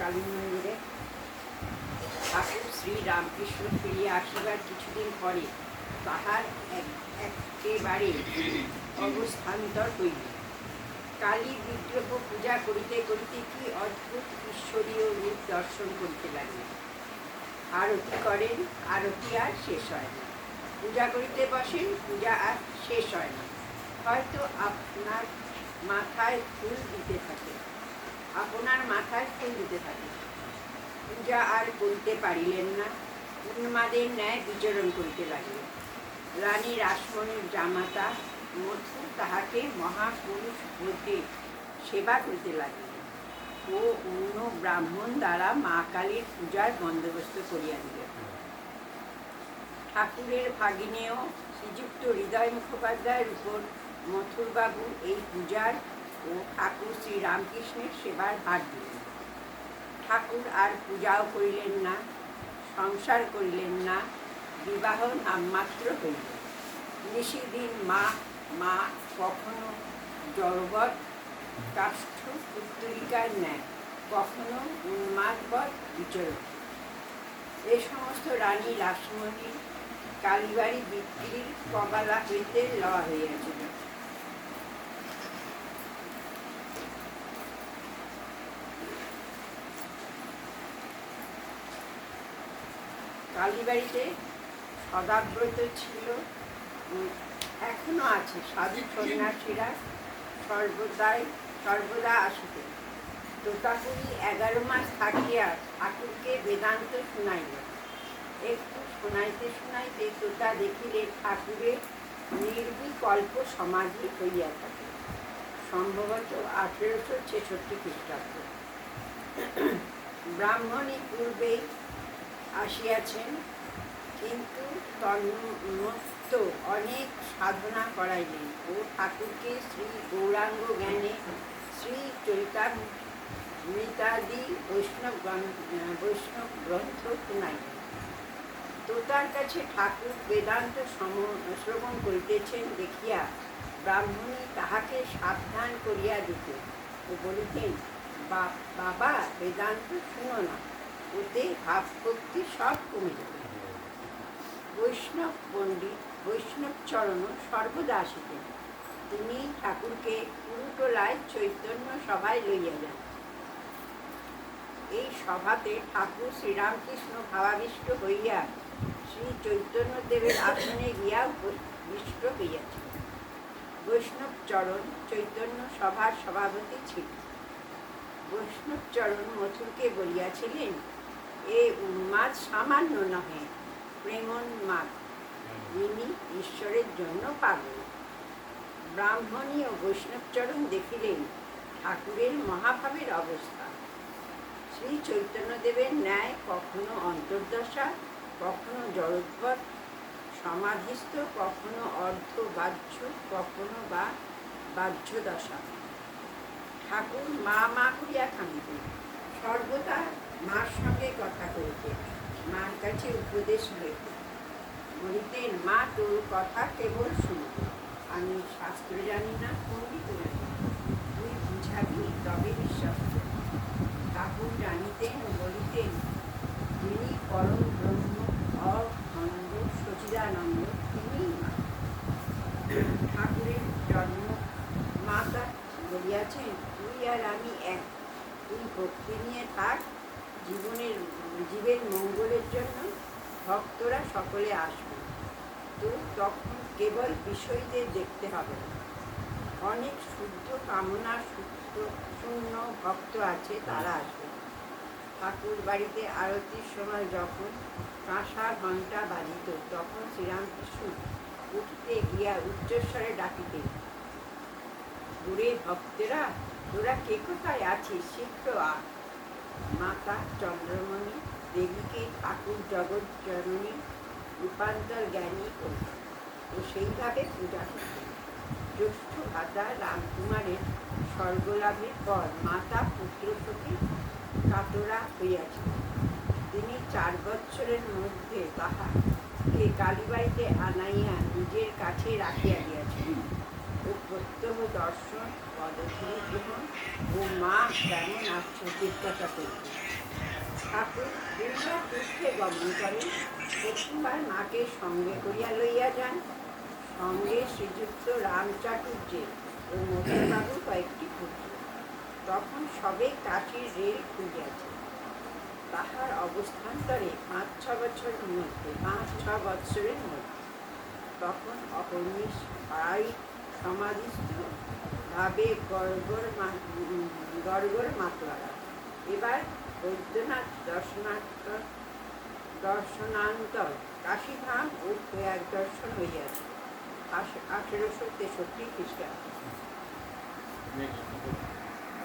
কালী মন্দিরে ঠাকুর শ্রী রামকৃষ্ণ ফিরিয়ে আসিবার কিছুদিন পরে তাহার একেবারে অবস্থান্তর হইল। কালী বিগ্রহ পূজা করিতে করিতে কি অদ্ভুত ঈশ্বরীয় রূপ দর্শন করিতে লাগিল। আরতি করেন, আরতি আর শেষ হয় না। পূজা করিতে বসেন, পূজা আর শেষ হয় না। হয়তো আপনার মাথায় ফুল দিতে থাকে। আপনার মাথায় ফুল দিতে থাকে। পূজা আর করিতে পারিলেন না। উন্মাদের ন্যায় বিচরণ করিতে লাগিলেন রানী রাসমণির জামাতা মধু তাহাকে মহাপুরুষ হইতে সেবা করিতে লাগিলেন ও অন্য ব্রাহ্মণ দ্বারা মা কালীর পূজার বন্দোবস্ত করিয়া দিলেন ঠাকুরের ভাগিনেও শ্রীযুক্ত হৃদয় মুখোপাধ্যায়ের উপর মথুরবাবু এই পূজার ও ঠাকুর শ্রীরামকৃষ্ণের সেবার ভার দিলেন ঠাকুর আর পূজাও করিলেন না, সংসার করিলেন না, বিবাহ নামমাত্র হইল। নিশিদিন মা মা কখনো জড়বৎ, কাষ্ঠ পুত্তলিকার ন্যায়, কখনো উন্মাদবৎ বিচরণ। এ সমস্ত রানী রাসমণি কালীবাড়ি বিক্রির কবালা হইতে লওয়া হইয়াছিল। কালীবাড়িতে সদাব্রত ছিল উম, এখনও আছে সাধু সন্ন্যাসীরা সর্বদাই সর্বদা আসিতে তোতাপুরি এগারো মাস থাকিয়া ঠাকুরকে বেদান্ত শুনাইল। একটু শুনাইতে শুনাইতে তোতা দেখিলে ঠাকুরের নির্বিকল্প সমাধি হইয়া থাকে। সম্ভবত আঠেরোশো ছেষট্টি খ্রিস্টাব্দ। ব্রাহ্মণী পূর্বেই আসিয়াছেন, কিন্তু তন্মত্ত অনেক সাধনা করাইলেন ও ঠাকুরকে শ্রী গৌরাঙ্গ জ্ঞানে শ্রী চৈতামৃতাদি বৈষ্ণব বৈষ্ণব গ্রন্থ শুনাইলেন। তোতার কাছে ঠাকুর বেদান্ত শ্রবণ করিতেছেন, দেখিয়া ব্রাহ্মণী তাহাকে সাবধান করিয়া দিত। ও বলিতেন, "বা- বাবা, বেদান্ত শুনো না। ওতে ভাবভক্তি সব কমে যাবে। বৈষ্ণব পণ্ডিত বৈষ্ণব চরণ সর্বদা আসিতেন। তিনি ঠাকুরকে পুরুটোলায় চৈতন্য সভায় লইয়া যান। এই সভাতে ঠাকুর শ্রীরামকৃষ্ণ ভাবাবিষ্ট হইয়া শ্রী চৈতন্যদেবের আসনে গিয়া উপবিষ্ট হইয়াছেন। বৈষ্ণব চরণ চৈতন্য সভার সভাপতি ছিল বৈষ্ণব চরণ মথুরকে বলিয়াছিলেন উন্মাদ সামান্য নহে, প্রেমন প্রেমোন্মাদ ইনি ঈশ্বরের জন্য পাগল। ব্রাহ্মণী ও বৈষ্ণবচরণ দেখিলেন ঠাকুরের মহাভাবের অবস্থা। শ্রী চৈতন্যদেবের ন্যায় কখনো অন্তর্দশা, কখনো জড়োদ্ভট সমাধিস্থ, কখনো অর্ধ বাহ্য, কখনো বা বাহ্য দশা ঠাকুর মা মা করিয়া থামিতেন সর্বদা মার সঙ্গে কথা করিতেন মার কাছে উপদেশ লইতেন বলিতেন, মা, তোর কথা কেবল শুনব। আমি শাস্ত্র জানি না, পণ্ডিত জানি তুই বুঝাবি, তবে বিশ্বাস ঠাকুর জানিতেন, বলিতেন, তিনি পরম ব্রহ্ম অখণ্ড সচিদানন্দ, তিনিই মা। ঠাকুরের জন্ম মাতা বলিয়াছেন, তুই আর আমি এক। তুই ভক্তি নিয়ে থাক জীবনের, জীবের মঙ্গলের জন্য ভক্তরা সকলে আসবে। তো তখন কেবল বিষয়দের দেখতে হবে। অনেক শুদ্ধ কামনা, শুদ্ধ, শূন্য ভক্ত আছে, তারা আসবে। ঠাকুর বাড়িতে আরতির সময় যখন কাঁসা ঘণ্টা বাজিত, তখন শ্রীরামকৃষ্ণ উঠতে গিয়া উচ্চস্বরে ডাকিতে দূরে ভক্তেরা, তোরা কে কোথায় আছিস? শীঘ্র আ মাতা চন্দ্রমণি, দেবীকে ঠাকুর জগৎ জননী, রূপান্তর জ্ঞানী ও সেইভাবে পূজা করতেন জ্যৈষ্ঠ ভাতা রামকুমারের স্বর্গলাভের পর মাতা পুত্র সখী কাতরা হইয়াছিল। তিনি চার বৎসরের মধ্যে তাহাকে কালীবাড়িতে আনাইয়া নিজের কাছে রাখিয়া দিয়াছিলেন। প্রত্যহ দর্শন পদধূলি গ্রহণ ও মা কেমন আছে জিজ্ঞাসা ঠাকুর দুর্গা দুঃখে গমন করেন, প্রথমবার মাকে সঙ্গে করিয়া লইয়া যান। সঙ্গে শ্রীযুক্ত রামচাটুর্যে ও মধুবাবু কয়েকটি পুত্র। তখন সবে কাঠির রেল খুলিয়াছে। তাহার অবস্থান্তরে পাঁচ ছ বছরের মধ্যে, পাঁচ ছ বৎসরের মধ্যে। তখন অপর্ণিশ পাড়াই সমাধিস্থ ভাবে গড়গড় গড়গড় মাতোয়ারা। এবার বৈদ্যনাথ দর্শনার্থ দর্শনান্তর কাশীধাম ও প্রয়াগ দর্শন হইয়াছে। আঠেরোশো তেষট্টি খ্রিস্টাব্দে.